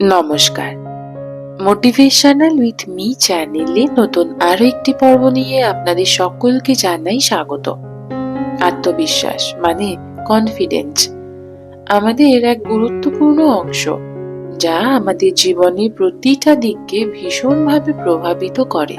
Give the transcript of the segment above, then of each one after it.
নমস্কার। Motivational with me চ্যানেলে নতুন আরও একটি পর্ব নিয়ে আপনাদের সকলকে জানাই স্বাগত। আত্মবিশ্বাস মানে কনফিডেন্স আমাদের এক গুরুত্বপূর্ণ অংশ, যা আমাদের জীবনে প্রতিটা দিককে ভীষণভাবে প্রভাবিত করে।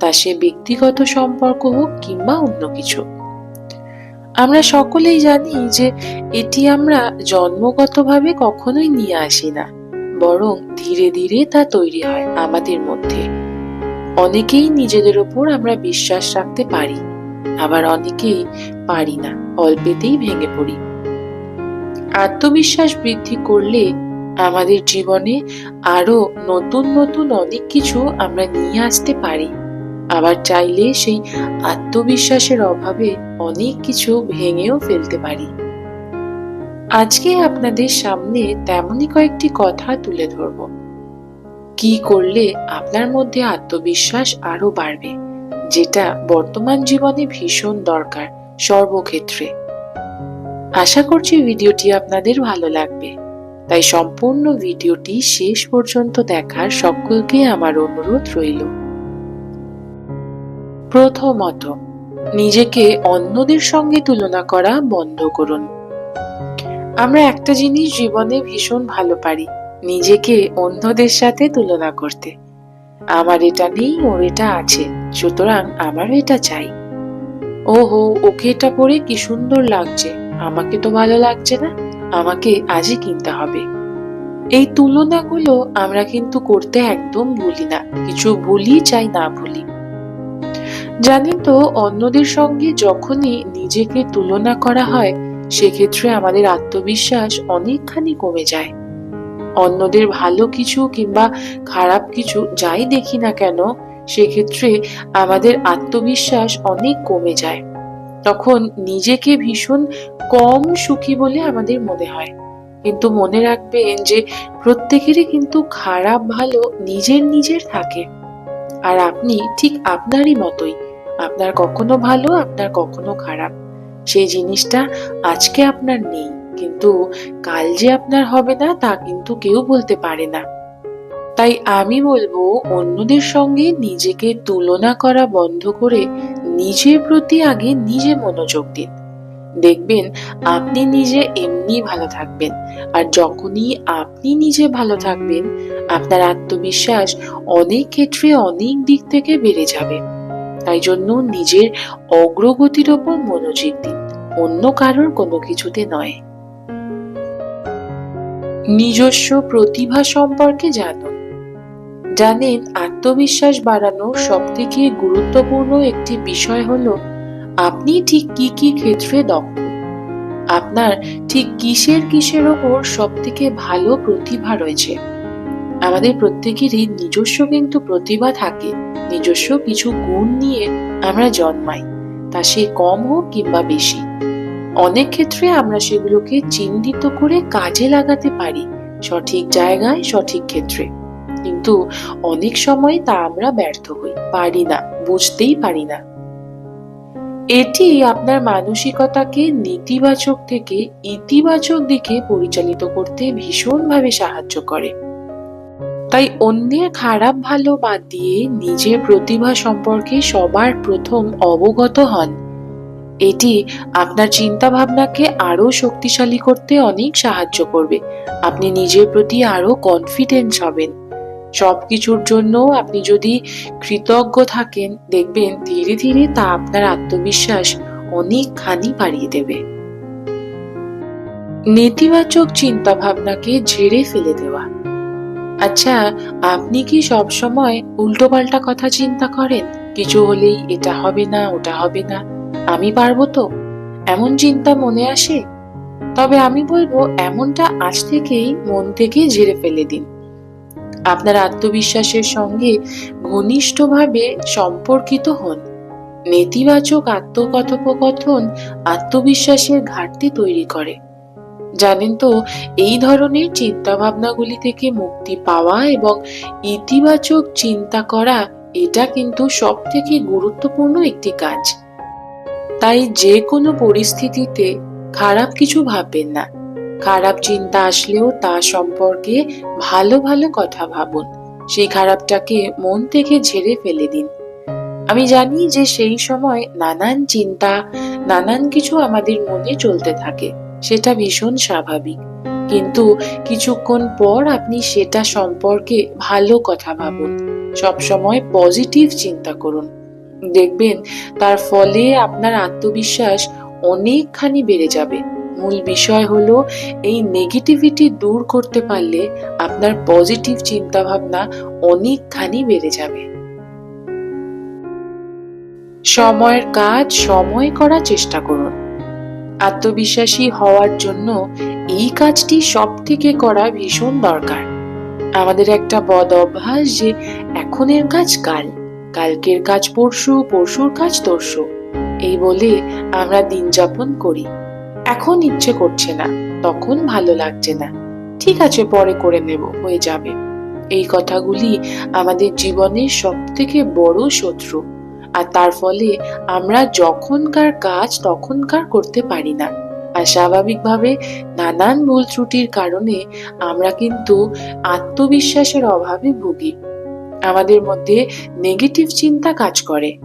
তা সে ব্যক্তিগত সম্পর্ক হোক কিংবা অন্য কিছু। আমরা সকলেই জানি যে এটি আমরা জন্মগতভাবে কখনোই নিয়ে আসি না। বরং ধীরে ধীরে তা তৈরি হয় আমাদের মধ্যে। অনেকেই নিজেদের ওপর আমরা বিশ্বাস রাখতে পারি, আবার অনেকেই পারি না, অল্পেতেই ভেঙে পড়ি। আত্মবিশ্বাস বৃদ্ধি করলে আমাদের জীবনে আরও নতুন নতুন অনেক কিছু আমরা নিয়ে আসতে পারি, আবার চাইলে সেই আত্মবিশ্বাসের অভাবে অনেক কিছু ভেঙেও ফেলতে পারি। আজকে আপনাদের সামনে তেমনই কয়েকটি কথা তুলে ধরব। কি করলে আপনার মধ্যে আত্মবিশ্বাস আরও বাড়বে, যেটা বর্তমান জীবনে ভীষণ দরকার সর্বক্ষেত্রে। আশা করছি ভিডিওটি আপনাদের ভালো লাগবে। তাই সম্পূর্ণ ভিডিওটি শেষ পর্যন্ত দেখার সকলকে আমার অনুরোধ রইল। প্রথমত, নিজেকে অন্যদের সঙ্গে তুলনা করা বন্ধ করুন। আমরা একটা জিনিস জীবনে ভীষণ ভালো পারি, নিজেকে অন্যদের সাথে তুলনা করতে। আমার এটা নেই, ওর এটা আছে, সুতরাং আমারও এটা চাই। ওহো, ওকে এটা পরে কি সুন্দর লাগছে, আমাকে তো ভালো লাগছে না, আমাকে আজই কিনতে হবে। এই তুলনাগুলো আমরা কিন্তু করতে একদম ভুলি না, কিছু ভুলি চাই না ভুলি। জানেন তো, অন্যদের সঙ্গে যখনই নিজেকে তুলনা করা হয় সেক্ষেত্রে আমাদের আত্মবিশ্বাস অনেকখানি কমে যায়। অন্যদের ভালো কিছু কিংবা খারাপ কিছু যাই দেখি না কেন, সেক্ষেত্রে আমাদের আত্মবিশ্বাস অনেক কমে যায়। তখন নিজেকে ভীষণ কম সুখী বলে আমাদের মনে হয়। কিন্তু মনে রাখবেন যে প্রত্যেকেরই কিন্তু খারাপ ভালো নিজের নিজের থাকে। আর আপনি ঠিক আপনারই মতোই। আপনার কখনো ভালো, আপনার কখনো খারাপ। সেই জিনিসটা আজকে আপনার নেই। কিন্তু কাল যে আপনার হবে না, তা কিন্তু কেউ বলতে পারে না। তাই আমি বলব, অন্যদের সঙ্গে নিজেকে তুলনা করা বন্ধ করে নিজের প্রতি আগে নিজে মনোযোগ দিন। দেখবেন, আপনি নিজে এমনি ভালো থাকবেন। আর যখনই আপনি নিজে ভালো থাকবেন, আপনার আত্মবিশ্বাস অনেক ক্ষেত্রে অনেক দিক থেকে বেড়ে যাবে। তাই জন্য নিজের অগ্রগতির ওপর মনোযোগ দিন। অন্য কারোর কোনো কিছুতে নয়। নিজস্ব প্রতিভা সম্পর্কে জানুন। জানেন, আত্মবিশ্বাস বাড়ানোর সব থেকে গুরুত্বপূর্ণ একটি বিষয় হলো, আপনি ঠিক কি কি ক্ষেত্রে দক্ষ? আপনার ঠিক কিসের কিসের ওপর সব থেকে ভালো প্রতিভা রয়েছে? আমাদের প্রত্যেকেরই নিজস্ব কিন্তু প্রতিভা থাকে, নিজস্ব কিছু গুণ নিয়ে আমরা জন্মাই, তা সে কম হোক কিংবা বেশি। অনেক ক্ষেত্রে আমরা সেগুলোকে চিহ্নিত করে কাজে লাগাতে পারি, সঠিক জায়গায়, সঠিক ক্ষেত্রে। কিন্তু অনেক সময় তা আমরা ব্যর্থ হই, পারি না, বুঝতেই পারি না। এটি আপনার মানসিকতাকে নেতিবাচক থেকে ইতিবাচক দিকে পরিচালিত করতে ভীষণভাবে সাহায্য করে। তাই অন্যের খারাপ ভালো বাদ দিয়ে নিজের প্রতিভা সম্পর্কে সবার প্রথম অবগত হন। এটি আপনার চিন্তা ভাবনাকে আরও শক্তিশালী করতে অনেক সাহায্য করবে। আপনি নিজের প্রতি আরও কনফিডেন্স হবেন। সবকিছুর জন্য আপনি যদি কৃতজ্ঞ থাকেন, দেখবেন ধীরে ধীরে তা আপনার আত্মবিশ্বাস অনেকখানি বাড়িয়ে দেবে। নেতিবাচক চিন্তা ভাবনাকে ঝেড়ে ফেলে দেওয়া। আচ্ছা আপনি কি সব সময় উল্টোপাল্টা কথা চিন্তা করেন? কিছু হলেই এটা হবে না, ওটা হবে না। আমি পারব তো? এমন চিন্তা মনে আসে? তবে আমি বলব, এমনটা আজ থেকেই মন থেকে ঝেড়ে ফেলে দিন। আপনার আত্মবিশ্বাসের সঙ্গে ঘনিষ্ঠভাবে সম্পর্কিত হন। নেতিবাচক আত্মকথোপকথন আত্মবিশ্বাসের ঘাটতি তৈরি করে। জানেন তো, এই ধরনের চিন্তা ভাবনাগুলি থেকে মুক্তি পাওয়া এবং ইতিবাচক চিন্তা করা, এটা কিন্তু সব থেকে গুরুত্বপূর্ণ একটি কাজ। তাই যে কোনো পরিস্থিতিতে খারাপ কিছু ভাববেন না। খারাপ চিন্তা আসলেও তা সম্পর্কে ভালো ভালো কথা ভাবুন। সেই খারাপটাকে মন থেকে ঝেড়ে ফেলে দিন। আমি জানি যে সেই সময় নানান চিন্তা, নানান কিছু আমাদের মনে চলতে থাকে। সেটা ভীষণ স্বাভাবিক। কিন্তু কিছুক্ষণ পর আপনি সেটা সম্পর্কে ভালো কথা ভাবুন। সবসময় পজিটিভ চিন্তা করুন। দেখবেন তার ফলে আপনার আত্মবিশ্বাস অনেকখানি বেড়ে যাবে। মূল বিষয় হলো এই নেগেটিভিটি দূর করতে পারলে আপনার পজিটিভ চিন্তা ভাবনা অনেকখানি বেড়ে যাবে। সময়ের কাজ সময় করার চেষ্টা করুন। আত্মবিশ্বাসী হওয়ার জন্য এই কাজটি সব থেকে করা ভীষণ দরকার। আমাদের একটা বদ অভ্যাস যে এখনের কাজ কাল, কালকের কাজ পরশু, পরশুর কাজ তরশু। এই বলে আমরা দিন যাপন করি। এখন ইচ্ছে করছে না, তখন ভালো লাগছে না। ঠিক আছে, পরে করে নেব, হয়ে যাবে। এই কথাগুলি আমাদের জীবনের সব থেকে বড় শত্রু। আর তার ফলে আমরা যখনকার কাজ তখনকার করতে পারি না। আর স্বাভাবিকভাবে নানান ভুল ত্রুটির কারণে আমরা কিন্তু আত্মবিশ্বাসের অভাবে ভুগি। আমাদের মধ্যে নেগেটিভ চিন্তা কাজ করে।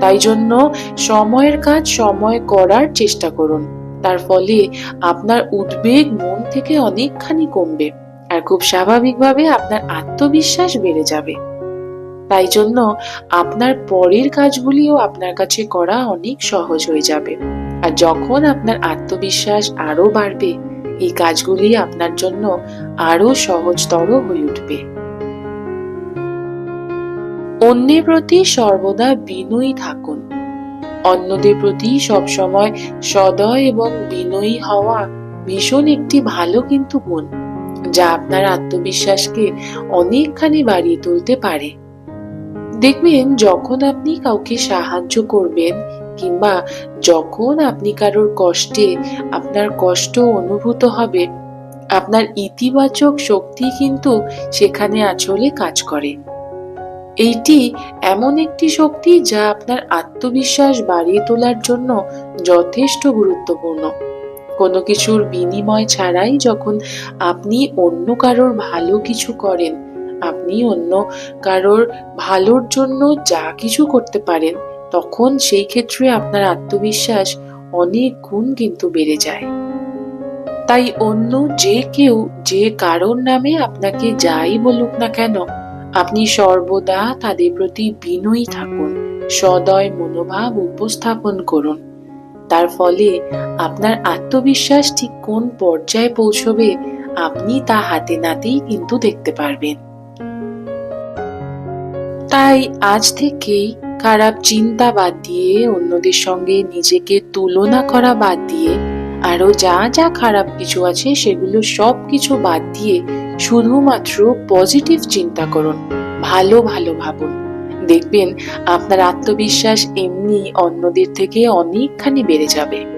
তাই জন্য সময়ের কাজ সময় করার চেষ্টা করুন। তার ফলে আপনার উদ্বেগ মন থেকে অনেকখানি কমবে। আর খুব স্বাভাবিকভাবে আপনার আত্মবিশ্বাস বেড়ে যাবে। তাই জন্য আপনার পরের কাজগুলিও আপনার কাছে করা অনেক সহজ হয়ে যাবে। আর যখন আপনার আত্মবিশ্বাস আরও বাড়বে, এই কাজগুলি আপনার জন্য আরও সহজতর হয়ে উঠবে। অন্যের প্রতি সর্বদা বিনয়ী থাকুন। অন্যদের প্রতি সবসময় সদয় এবং বিনয়ী হওয়া ভীষণ একটি ভালো কিন্তু গুণ, যা আপনার আত্মবিশ্বাসকে অনেকখানি বাড়িয়ে তুলতে পারে। দেখবেন, যখন আপনি কাউকে সাহায্য করবেন কিংবা যখন আপনি কারোর কষ্টে আপনার কষ্ট অনুভূত হবে, আপনার ইতিবাচক শক্তি কিন্তু সেখানে আচলে কাজ করে। এইটি এমন একটি শক্তি যা আপনার আত্মবিশ্বাস বাড়িয়ে তোলার জন্য যথেষ্ট গুরুত্বপূর্ণ। কোনো কিছুর বিনিময় ছাড়াই যখন আপনি অন্য কারোর ভালো কিছু করেন আপনি অন্য কারোর ভালোর জন্য যা কিছু করতে পারেন, তখন সেই ক্ষেত্রে আপনার আত্মবিশ্বাস অনেক গুণ কিন্তু বেড়ে যায়। তাই অন্য যে কেউ যে কারোর নামে আপনাকে যাই বলুক না কেন, আপনি সর্বদা তাদের প্রতি বিনয়ী থাকুন, সদয় মনোভাব উপস্থাপন করুন। তার ফলে আপনার আত্মবিশ্বাস ঠিক কোন পর্যায়ে পৌঁছবে, আপনি তা হাতে নাতেই কিন্তু দেখতে পারবেন। তাই আজ থেকেই খারাপ চিন্তা বাদ দিয়ে অন্যদের সঙ্গে নিজেকে তুলনা করা বাদ দিয়ে আরও যা যা খারাপ কিছু আছে সেগুলো সব কিছু বাদ দিয়ে শুধুমাত্র পজিটিভ চিন্তা করুন, ভালো ভালো ভাবুন। দেখবেন আপনার আত্মবিশ্বাস এমনি অন্যদের থেকে অনেকখানি বেড়ে যাবে।